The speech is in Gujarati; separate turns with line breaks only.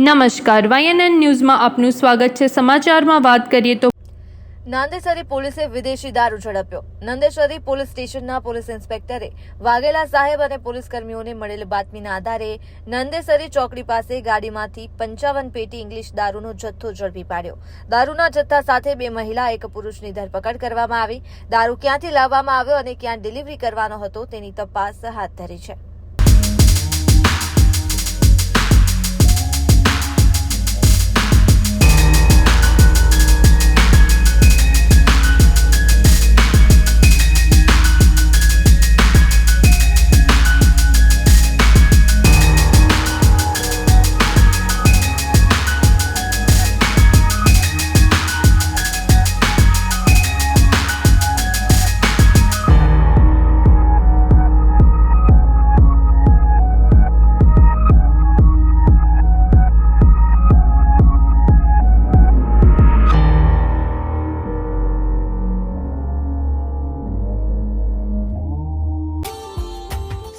નમસ્કાર. વાયએનએન ન્યૂઝમાં આપનું સ્વાગત છે. સમાચારમાં વાત કરીએ તો
નાંદેસરી પોલીસે વિદેશી દારૂ ઝડપ્યો. નંદેસરી પોલીસ સ્ટેશનના પોલીસ ઇન્સ્પેક્ટરે વાઘેલા સાહેબ અને પોલીસ કર્મીઓને મળેલ બાતમીના આધારે નંદેસરી ચોકડી પાસે ગાડીમાંથી પંચાવન પેટી ઇંગ્લિશ દારૂનો જથ્થો ઝડપી પાડ્યો. દારૂના જથ્થા સાથે બે મહિલા, એક પુરુષની ધરપકડ કરવામાં આવી. દારૂ ક્યાંથી લાવવામાં આવ્યો અને ક્યાં ડિલિવરી કરવાનો હતો તેની તપાસ હાથ ધરી છે.